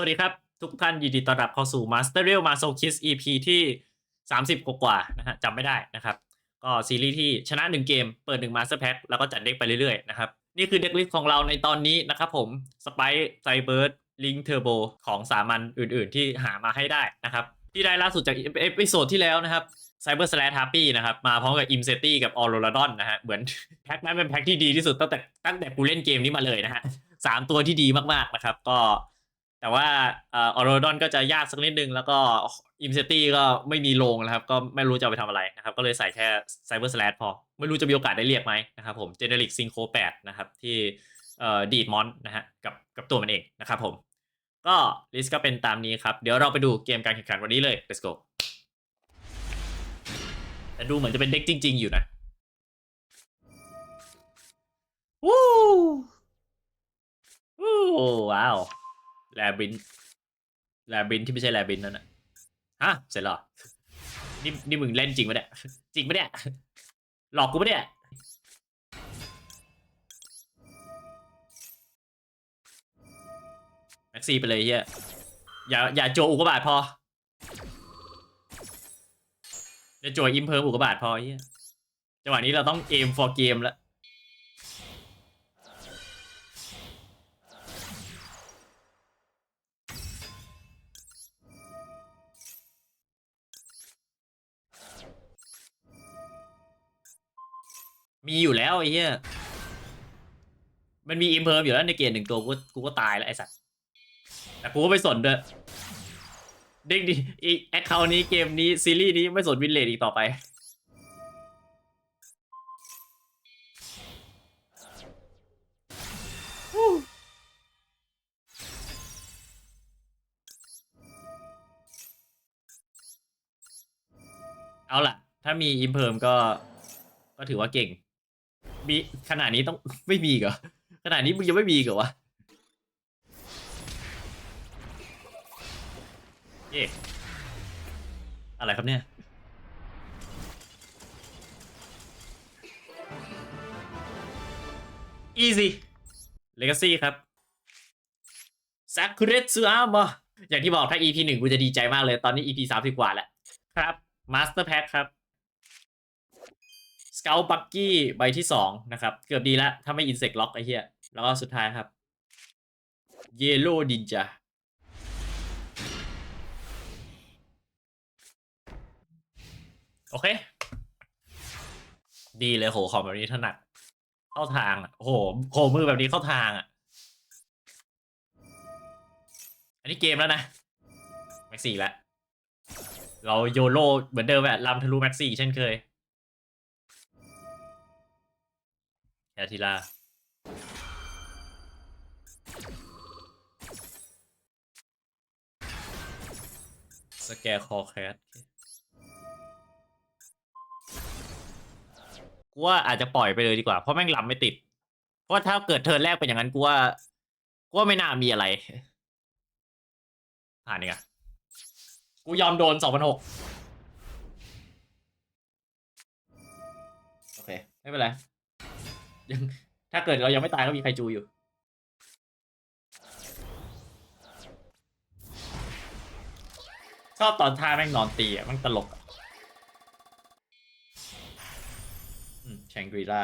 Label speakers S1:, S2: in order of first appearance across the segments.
S1: วัสดีครับ ทุกท่านยินดีต้อนรับเข้าสู่ Master Rail m a s o k i s EP ที่ 30 กว่าๆนะฮะจำไม่ได้นะครับ ก็ซีรีส์ที่ชนะ 1 เกม เปิด 1 Master Pack แล้วก็จัดเด็กไปเรื่อยๆนะครับ นี่คือเด็กลิสต์ของเราในตอนนี้นะครับผม Spike c y b e r d Link Turbo ของสามัญอื่นๆ ที่หามาให้ได้นะครับ ที่ได้ล่าสุดจากเอพิโซดที่แล้วนะครับ Cyber Slash Happy นะครับ มาพร้อมกับ i m s e t i กับ a u r o r a d o n นะฮะเหมือนแพ็คนั้นเป็นแพ็คที่ดีที่สุดตั้งแต่ตั้งแต่กูเล่นเกมนี้มาเลยนะฮะสามตัวที่ดีมากๆนะครับก็ แต่ว่าออโรดอนก็จะยากสักนิดนึง แล้วก็อิมเซตี้ก็ไม่มีลงนะครับ ก็ไม่รู้จะเอาไปทำอะไรนะครับ ก็เลยใส่แค่ไซเบอร์สแลพอ ไม่รู้จะมีโอกาสได้เรียกไหมนะครับผมเจเนริกซิงโค8นะครับที่ดีดมอนนะฮะกับกับตัวมันเองนะครับผมก็ลิสต์ก็เป็นตามนี้ครับ เดี๋ยวเราไปดูเกมการแข่งขันวันนี้เลย let's go แต่ดูเหมือนจะเป็นเด็กจริง ๆ อยู่นะวู้วู้ว้าว แลบินแลบินที่ไม่ใช่แลบินนั่นน่ะฮะเสร็จหรอนี่นี่มึงเล่นจริงปะเนี่ยจริงปะเนี่ยหลอกกูปะเนี่ยแม็กซี่ไปเลยเฮียอย่าอย่าโจอุกกาบาตพออย่าโจอิมเพิ่มอุกกาบาตพอเฮียจังหวะนี้เราต้องเอม for game แล้ว มีอยู่แล้วไอ้เหี้ย มันมีอิมเพิร์มอยู่แล้วในเกมหนึ่งตัวกูกูก็ตายแล้วไอ้สัตว์ แต่กูก็ไม่สนด้วยเด้งดิอีแอคเคาท์นี้เกมนี้ซีรีส์นี้ไม่สนวินเลดอีกต่อไป เอาล่ะ ถ้ามีอิมเพิร์มก็ก็ถือว่าเก่ง มีขนาดนี้ต้องไม่มีกเหรอขนาดนี้มึงยังไม่มีกเหรอวะเย่อะไรครับเนี่ย easy legacy ครับ sakuretsu ama อย่างที่บอกถ้า EP หนึ่งกูจะดีใจมากเลย ตอนนี้ EP สามสิบกว่าแล้ว ครับ master pack ครับ สเกลบักกี้ใบที่สองนะครับ เกือบดีแล้วถ้าไม่อินเสกล็อกไอ้เหี้ย แล้วก็สุดท้ายครับเยโ w ดินจาโอเค ดีเลยโหของแบบนี้ถนัด เข้าทางอะโหโหมือแบบนี้เข้าทางอะ อันนี้เกมแล้วนะ แม็กซี่แล้วเราโยโลเหมือนเดิมแบบลำทะลุแม็กซี่เช่นเคย แคทิลาสแกร์คอแคทกูว่าอาจจะปล่อยไปเลยดีกว่า เพราะแม่งลำไม่ติด เพราะว่าถ้าเกิดเทิร์นแรกเป็นอย่างนั้นกูว่ากูว่าไม่น่ามีอะไร ผ่านนี่ไงกูยอมโดนสองพันหกโอเค ไม่เป็นไร ยังถ้าเกิดเรายังไม่ตายก็มีใครจูอยู่ ชอบตอนท่าแม่งนอนตีอะแมันตลกอะแชงกรีล่า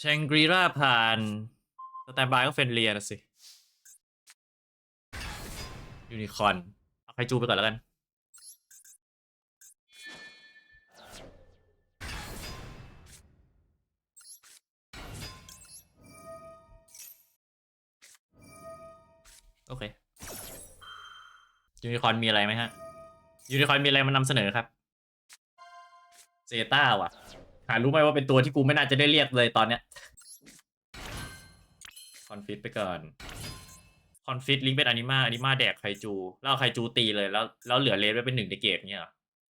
S1: แชงกรีล่าผ่านสแตนบายก็เฟนเลียนะสิ ยูนิคอน เอาใครจูไปก่อนแล้วกัน อเคยูนิคอนมีอะไรไหมฮะยูนิคอนมีอะไรมานำเสนอครับเซต้าว่ะ หารู้ไหมว่าเป็นตัวที่กูไม่น่าจะได้เรียกเลยตอนเนี้ยคอนฟิตไปก่อนคอนฟิตลิงเป็นอนิมาอนิมาแดกไคจู แล้วเอาไคจูตีเลยแล้วแล้วเหลือเลสไว้เป็นหนึ่งในเกตเงี้ย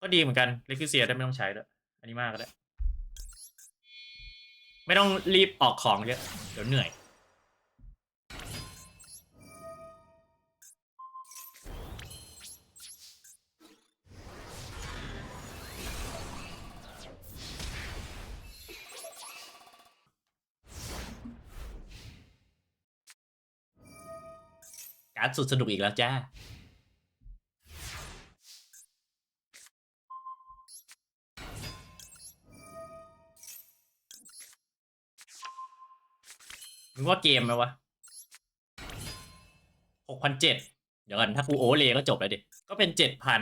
S1: ก็ดีเหมือนกันเลคิเซียได้ไม่ต้องใช้ด้วยอนิมาก็ได้ ไม่ต้องรีบออกของเยอะเดี๋ยวเหนื่อย การ์ดสุดสนุกอีกแล้วจ้า มึงว่าเกมไหมวะหกพันเจ็ดเดี๋ยวกันถ้ากูโอเวอร์เลยก็จบแล้วดิ ก็เป็นเจ็ดพัน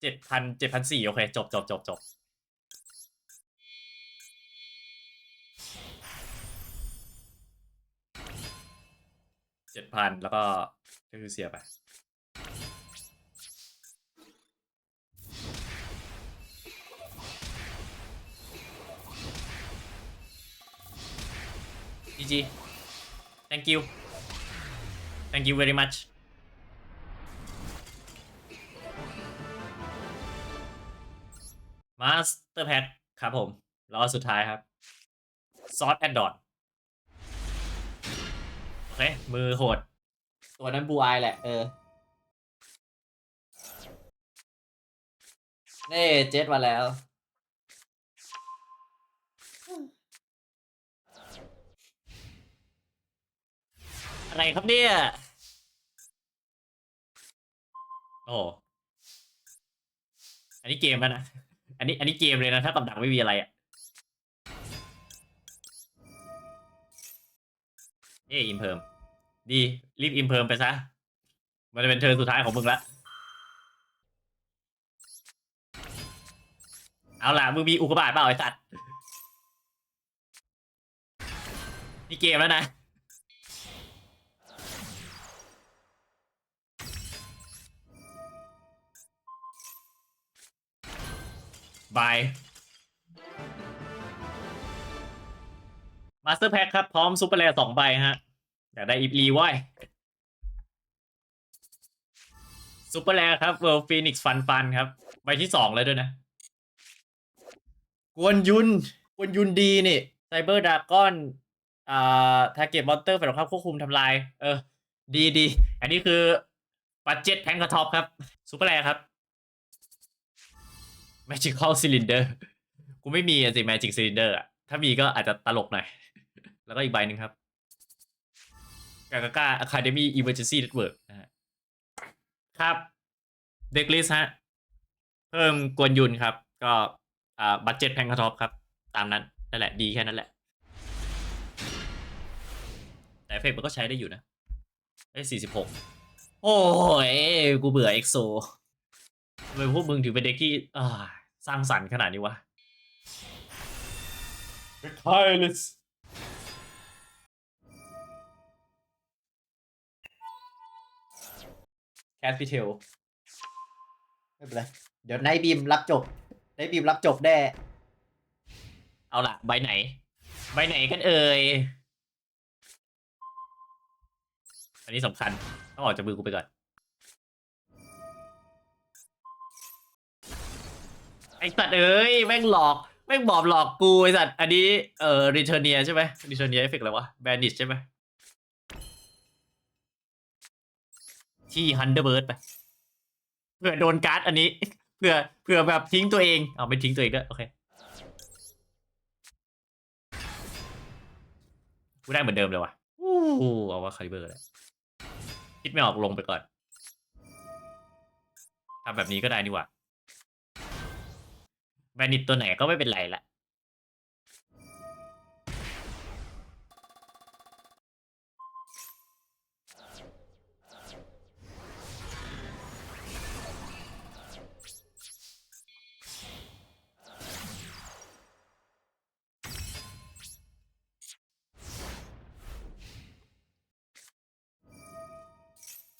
S1: เจ็ดพันเจ็ดพันสี่โอเค จบจบจบจบ เจ็ดพันแล้วก็ก็คือเสียไป GG thank you thank you very much มาสเตอร์แพทครับผมแล้วสุดท้ายครับซอสแอดดอน โอเคมือโหด ตัวนั้นบูอายแหละ เออนี่เจ็ดมาแล้ว อะไรครับเนี่ย โอ้อันนี้เกมแล้วนะ อันนี้อันนี้เกมเลยนะ ถ้ากับดักไม่มีอะไรอะ เอ้อิมเพิมดีรีบอิมเพิมไปซะ มันจะเป็นเทิร์นสุดท้ายของมึงละ เอาล่ะ มึงมีอุกกาบาตเปล่าไอ้สัตว์นี่เกมแล้วนะบาย มาสเตอร์แพ็คครับ พร้อมซุปเปอร์แรร์สองใบฮะ อยากได้อีลีไว้ซุปเปอร์แรร์ครับเวิลด์ฟีนิกซ์ฟันฟันครับ ใบที่สองเลยด้วยนะ กวนยุน กวนยุนดีนี่ไซเบอร์ดากอนอ่าทาร์เก็ตมอนเตอร์ฝ่ายตรงข้ามควบคุมทำลาย เออ ดีดี อันนี้คือบัตเจ็ตแพงกระท็อปครับซุปเปอร์แรร์ครับ Magical Cylinder กูไม่มีอะสิ Magic Cylinder อะ ถ้ามีก็อาจจะตลกหน่อย แล้วก็อีกใบหนึ่งครับกากาก้า Academy Emergency Network นะฮะครับเด็กลิสฮะ เพิ่มกวนยุนครับ ก็อ่าบัตเจ็ตแพงกระท็อปครับ ตามนั้นนั่นแหละดีแค่นั้นแหละ แต่เอฟเฟกมันก็ใช้ได้อยู่นะได้สี่สิบหกโอ้ย กูเบื่อเอ็กโซทำไมพวกมึงถึงเป็นเด็กที่สร้างสรรค์ขนาดนี้วะ Tireless แคสพิเทลไม่เป็นไร เดี๋ยวไนบีมรับจบไนบีมรับจบแน่เอาล่ะ ใบไหน ใบไหนกันเอ่ย อันนี้สำคัญ ต้องออกจากมือกูไปก่อน ไอสัตว์เอ้ย แม่งหลอก แม่งบอบหลอกกูไอสัตว์ อันนี้เอ่อรีเทเนียใช่ไหมรีเทเนียเอฟเฟกอะไรวะ แบนดิชใช่ไหมที่ฮันเดอร์เบิร์ดไปเผื่อโดนการ์ดอันนี้เผื่อเผื่อแบบทิ้งตัวเอง เอาไม่ทิ้งตัวเองด้วย โอเค กูได้เหมือนเดิมเลยว่ะอู้เอาว่าคาลิเบอร์เลยคิดไม่ออกลงไปก่อนทำแบบนี้ก็ได้นี่หว่า แบนิตตัวไหนก็ไม่เป็นไรละ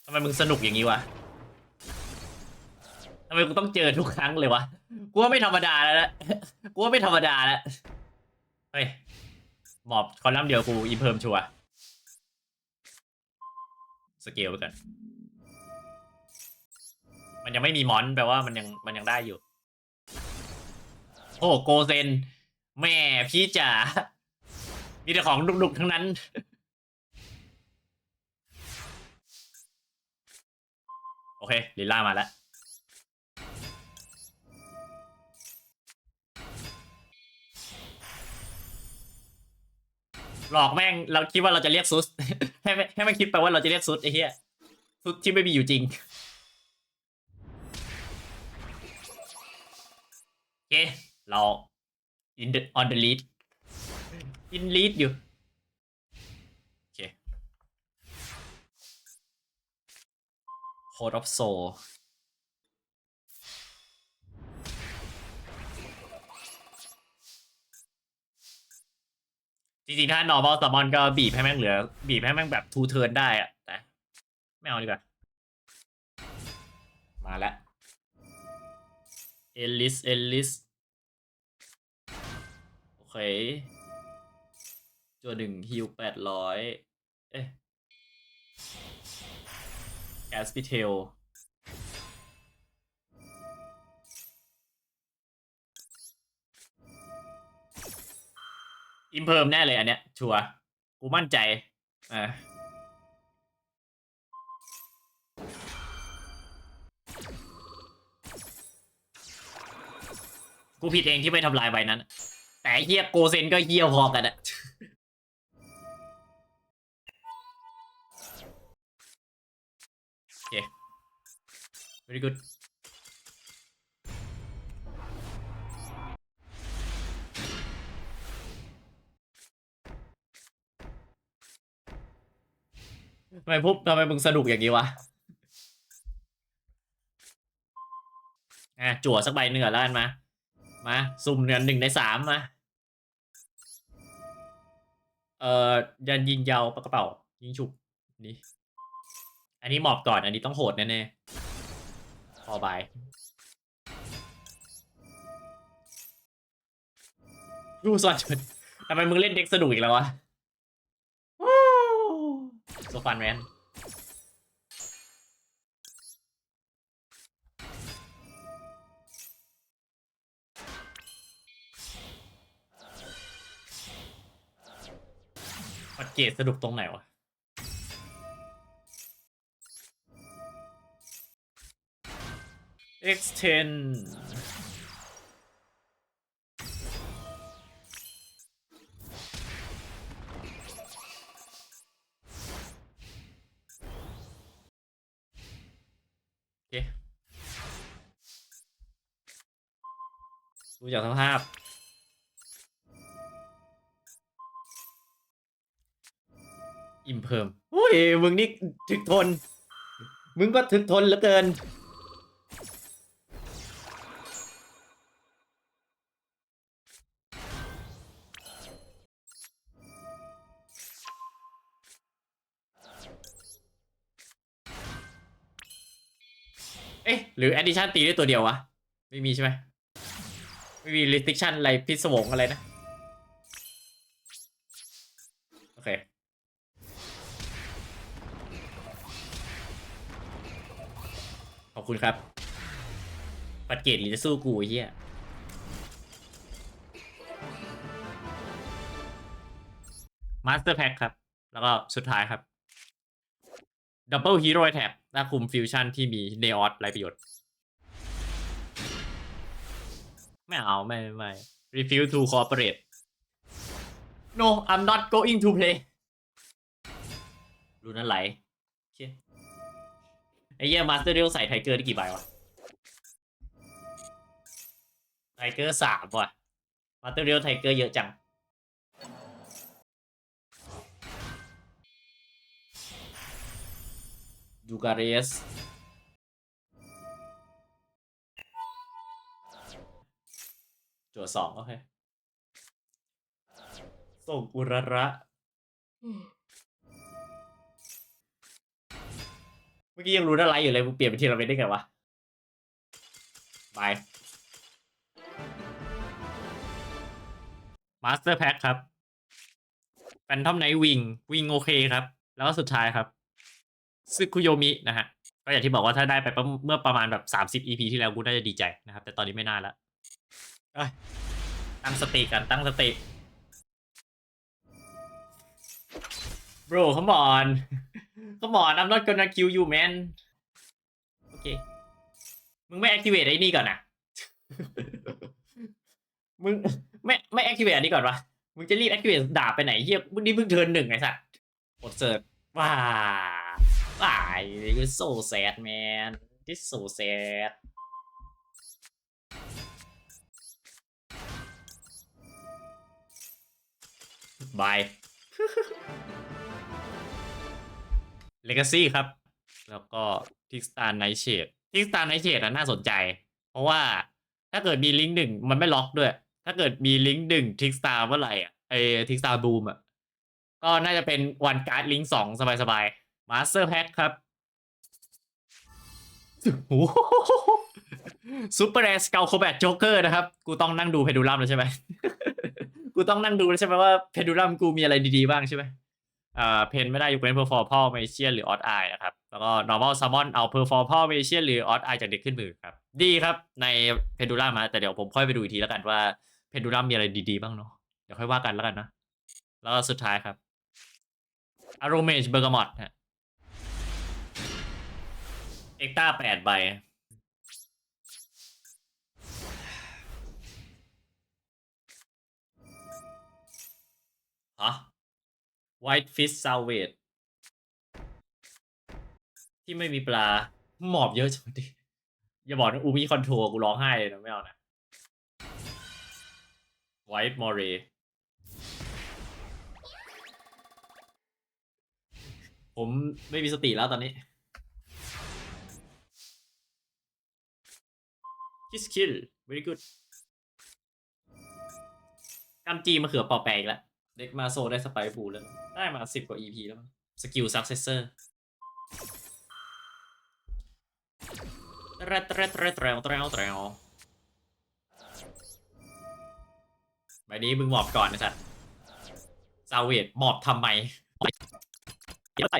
S1: ทำไมมึงสนุกอย่างนี้วะ ไมกูต้องเจอทุกครั้งเลยวะ กูว่าไม่ธรรมดาแล้วนะกูว่าไม่ธรรมดาแล้ว เฮ้ยหมอบคอลัมน์เดียวกูอินเพิ่มชัวร์สเกลไปกันมันยังไม่มีมอนแปลว่ามันยังมันยังได้อยู่ โอ้โกเซน แม่พี่จ๋า มีแต่ของดุกๆทั้งนั้นโอเคลิล่ามาแล้ว หลอกแม่งเราคิดว่าเราจะเรียกซุสให้แม่งให้ม่งคิดไปว่าเราจะเรียกซุสไอ้เหี้ยชุดที่ไม่มีอยู่จริงโอเคเรา in the on the lead in lead อยู่โอเค Code of Soul จริงๆ ถ้า normal summon ก็บีบให้แม่งเหลือ บีบให้แม่งแบบ two turn ได้อะแต่ไม่เอาดีกว่า มาแล้วเอลิส เอลิส โอเคตัวหนึ่งฮิวแปดร้อยเอ๊ะแอสปิเทล อิมเพิร์มแน่เลยอันเนี้ย ชัวร์กูมั่นใจอ่ากูผิดเองที่ไม่ทำลายใบนั้น แต่เฮียโกเซนก็เฮียพอกันอะโอเค very good ทำไมพุบทำไมมึงสนุกอย่างนี้วะอะจั่วสักใบหนึ่งก่อนแล้วกันมา มาสุ่มเงินหนึ่งในสามมา เอ่อยันยิงยาวปกระเป๋า ยิงฉุกนี่ อันนี้หมอบก่อน อันนี้ต้องโหดแน่ๆพอบายดูสวัสดทำไมมึงเล่นเด็กสนุกอีกแล้ววะ โซฟันแมนปัดเกตสนุกตรงไหนวะ extend โอ ดูจากสภาพ อิ่มเพิ่มโอ้ย มึงนี่ถึกทน มึงก็ถึกทนเหลือเกิน เอ๊ะ หรือ addition ตีได้ตัวเดียววะ ไม่มีใช่ไหม ไม่มี restriction อะไรพิศวงอะไรนะ โอเค ขอบคุณครับ ปัดเกตหรือจะสู้กูเฮียมาสเตอร์แพ็คครับ แล้วก็สุดท้ายครับดับเบิลฮีโร่แท็บหน้าคุมฟิวชั่นที่มีเนออสไรประโยชน์ ไม่เอาไม่ไม่ refuse to cooperate no I'm not going to play รู้นั่นไหลโอเคไอ้เหี้ยมาสเตอร์เรียลใส่ไทเกอร์ได้กี่ใบวะไทเกอร์สามว่ะมาสเตอร์เรียลไทเกอร์เยอะจังดูการเรส จั่วสองโอเค ส่งอุระระ เมื่อกี้ยังรู้อะไรอยู่เลยมึงเปลี่ยนเป็นทีละเม็ดได้ไงวะบายมาสเตอร์แพ็คครับแฟนทอมไนท์วิงวิงโอเคครับ แล้วก็สุดท้ายครับซึคุโยมินะฮะ ก็อย่างที่บอกว่าถ้าได้ไปประเมื่อประมาณแบบ 30 EP ที่แล้วกูน่าจะดีใจนะครับ แต่ตอนนี้ไม่น่าแล้ว เอ้ยตั้งสติกันตั้งสติ bro come on come on I'm not gonna kill you man โอเค มึงไม่ activate ไอ้นี่ก่อนนะมึงไม่ไม่ activate อันนี้ก่อนวะ มึงจะรีบ activate ดาบไปไหนเฮียมึงนี่เพิ่งเทิร์นหนึ่งไอ้สัสกดเสิร์ชว้า Ah, you're so sad, man. This so sad. บาย Legacy ครับ แล้วก็ t i x t a r Nightshade t i x t a r Nightshade น่ะน่าสนใจ เพราะว่าถ้าเกิดมีลิงก์หนึ่งมันไม่ล็อกด้วย ถ้าเกิดมีลิงก์หนึ่ง t i x t a r เมื่อไหร่อะไอ้ t i x t a r Boom อะก็น่าจะเป็นวันการ์ดลิงก์สองสบายๆ Master Pack ครับโอ้ซูเปอร์แอสเกลโคแบทโจ๊กเกอร์นะครับ กูต้องนั่งดูเพดูลัมแล้วใช่ไหม กูต้องนั่งดูแล้วใช่ไหมว่าเพนดูลัมกูมีอะไรดีๆบ้างใช่ไหมอ่าเพนไม่ได้ยกเว้นเพอร์ฟอร์พ่อเมเชียนหรือออสไอนะครับ แล้วก็ normal summon เอาเพอร์ฟอร์พ่อเมเชียนหรือออสไอจากเด็กขึ้นมือครับ ดีครับในเพนดูลัมนะแต่เดี๋ยวผมค่อยไปดูอีกทีแล้วกันว่าเพนดูลัมมีอะไรดีๆบ้างเนาะเดี๋ยวค่อยว่ากันแล้วกันนะ แล้วก็สุดท้ายครับอารมเมจเบอร์กามอตฮะเอ็กต้าแปดใบะ White Fish Salvage ที่ไม่มีปลา หมอบเยอะจังดิอย่าบอกนะอูมีคอนโทรกูร้องไห้เลยนะไม่เอานะ White Moray ผมไม่มีสติแล้วตอนนี้ Kiss Kill very good กำจีมะเขือปอแปลอีกแล้ว เด็กมาโซได้สไปร์บูแล้ว ได้มาสิบกว่า EP แล้วสกิลซักเซสเซอร์เตรเตรเตรเตรเตรเตรใบนี้มึงหมอบก่อนนะสัตว์ซาเวดหมอบทำไมเดี๋ยวใส่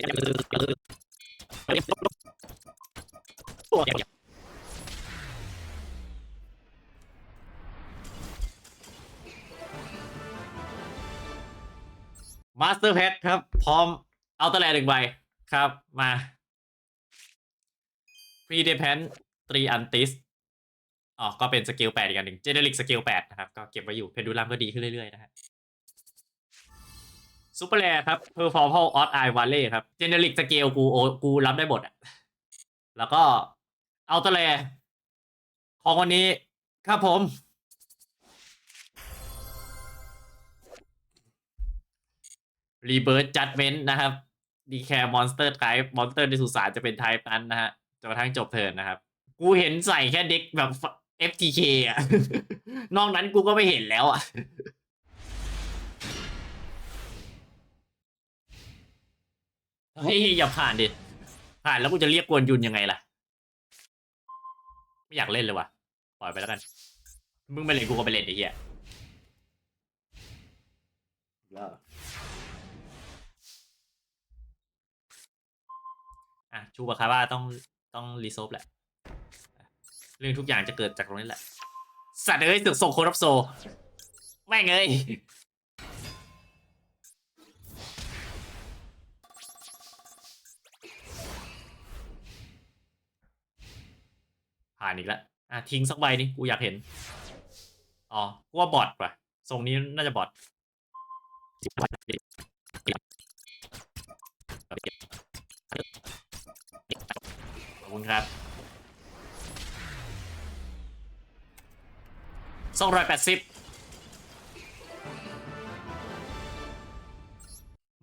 S1: ตัว มาสเตอร์แพ็ครับ พร้อมเอาตะแลหนึ่งใบครับมาพรีเดพนตรีอันติสอ๋อก็เป็นสกิลแปดอีกอันหนึ่งเจเนริกสกิลแปดนะครับ ก็เก็บไว้อยู่เพนดูลัมก็ดีขึ้นเรื่อยๆนะฮะซูเปอร์แรครับเพอร์ฟอร์มพอลออสไอวาเล่ครับเจเนริกสเกลกูโอกูรับได้หมดอะแล้วก็เอาตะแลของวันนี้ครับผม รีเบิร์ j จัดเ e น t นะครับดีแคร์มอนสเตอร์ไทป์มอนสเตอร์ในสุสานจะเป็นไทป์นั้นนะฮะจนกระทั่งจบเทิร์นนะครับ กูเห็นใส่แค่เด็กแบบ FTK อะ นอกนั้นกูก็ไม่เห็นแล้วอะ เฮ้ย อย่าผ่านดิ ผ่านแล้วกูจะเรียกกวนยุนยังไงล่ะ ไม่อยากเล่นเลยว่ะ ปล่อยไปแล้วกัน มึงไปเล่นกูก็ไปเล่นไอ้เหี้ย อะชูบาคาร่าต้องต้องรีโซฟแหละ เรื่องทุกอย่างจะเกิดจากตรงนี้แหละ สัตว์เอ้ยสึกส่งโครับโซ แม่งเอ้ยผ่านอีกแล้วอะทิ้งสักใบนี่กูอยากเห็น อ๋อกูว่าบอทป่ะทรงนี้น่าจะบอท คุณครับสองร้อยแปดสิบ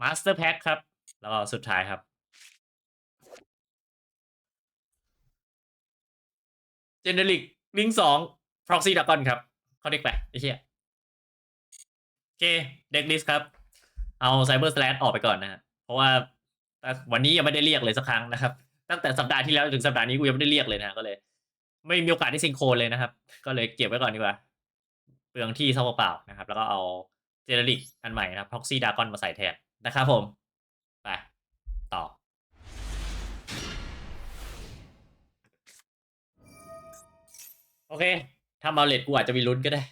S1: มาสเตอร์แพ็คครับ แล้วก็สุดท้ายครับ เจเนริกลิงสองฟ็อกซี่ดักกอนครับ เขาเด็กไปไอ้เหี้ยโอเค เด็กลิสครับ เอาไซเบอร์สแลนออกไปก่อนนะฮะเพราะว่าวันนี้ยังไม่ได้เรียกเลยสักครั้งนะครับ ตั้งแต่สัปดาห์ที่แล้วถึงสัปดาห์นี้กูยังไม่ได้เรียกเลยนะก็เลย ไม่มีโอกาสได้ซิงโครนเลยนะครับ ก็เลยเก็บไว้ก่อนดีกว่าเปลืองที่เท่าเปล่าๆนะครับ แล้วก็เอาเจเนริกอันใหม่นะครับพ็อกซี่ดากอนมาใส่แทนนะครับผมไปต่อ โอเคถ้ามาเลตกูอาจจะมีลุ้นก็ได้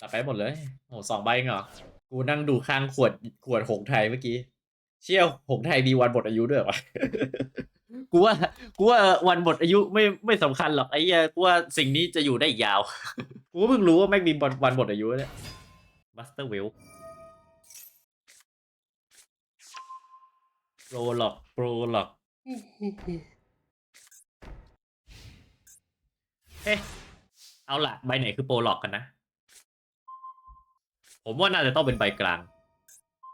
S1: ตัดไปหมดเลยโอ้สองใบเหรอ กูนั่งดูข้างขวดขวดหงไทยเมื่อกี้ เชี่ยวหงไทยมีวันหมดอายุด้วยวะ กูว่ากูว่าวันหมดอายุไม่ไม่สำคัญหรอกไอ้เหี้ยกูว่าสิ่งนี้จะอยู่ได้อีกยาว กูก็เพิ่งรู้ว่าแม่งมีวันวันหมดอายุเนี่ยบัสเตอร์เวลโปรล็อกโปรล็อกเอ๊ะเอาล่ะใบไหนคือโปรล็อกกันนะ ผมว่าน่าจะต้องเป็นใบกลาง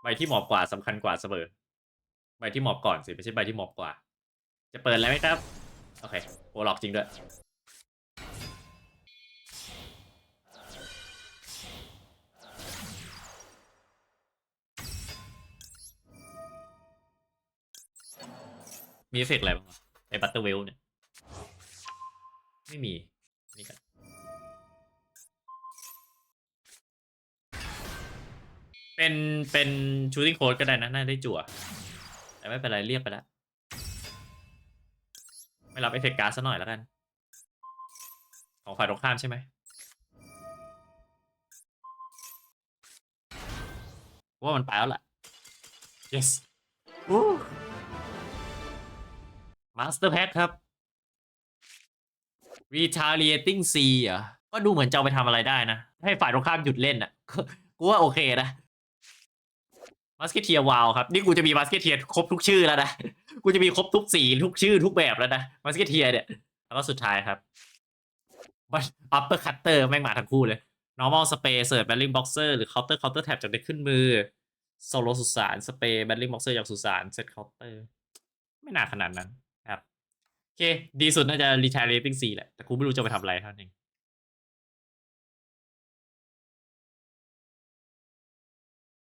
S1: ใบที่เหมาะกว่าสำคัญกว่าเสมอ ใบที่เหมาะก่อนสิ ไม่ใช่ใบที่เหมาะกว่า จะเปิดแล้วไหมครับ โอเคโปรล็อกจริงด้วย มีเอฟเฟกต์อะไรบ้างไอ้บัตเตอร์เวลเนี่ย ไม่มี นี่กันเป็น เป็นชูติงโค้ดก็ได้นะ น่าได้จั่ว แต่ไม่เป็นไรเรียกไปแล้ว ไม่รับเอฟเฟกต์การ์ดซะหน่อยแล้วกัน ของฝ่ายตรงข้ามใช่ไหมว่ามันไปแล้วล่ะ yes มาสเตอร์แพ็คครับ retaliating C เหรอ ก็ดูเหมือนจะเอาไปทำอะไรได้นะ ให้ฝ่ายตรงข้ามหยุดเล่นอะ กูว่าโอเคนะ มาสเกตเทียวาวครับนี่กูจะมีมาสเกตเทียครบทุกชื่อแล้วนะกูจะมีครบทุกสีทุกชื่อทุกแบบแล้วนะมาสเกตเทียเนี่ยแล้วก็สุดท้ายครับอัปเปอร์คัตเตอร์แม่งมาทั้งคู่เลย normal spray เสิร์ฟ battling boxer หรือ counter counter tap จากเด็กขึ้นมือ solo สุสาน spray battling boxer จากสุสาน set counter ไม่น่าขนาดนั้นครับ โอเค ดีสุดน่าจะ retaliating C แหละ แต่กูไม่รู้จะไปทำอะไรเท่านั้นเอง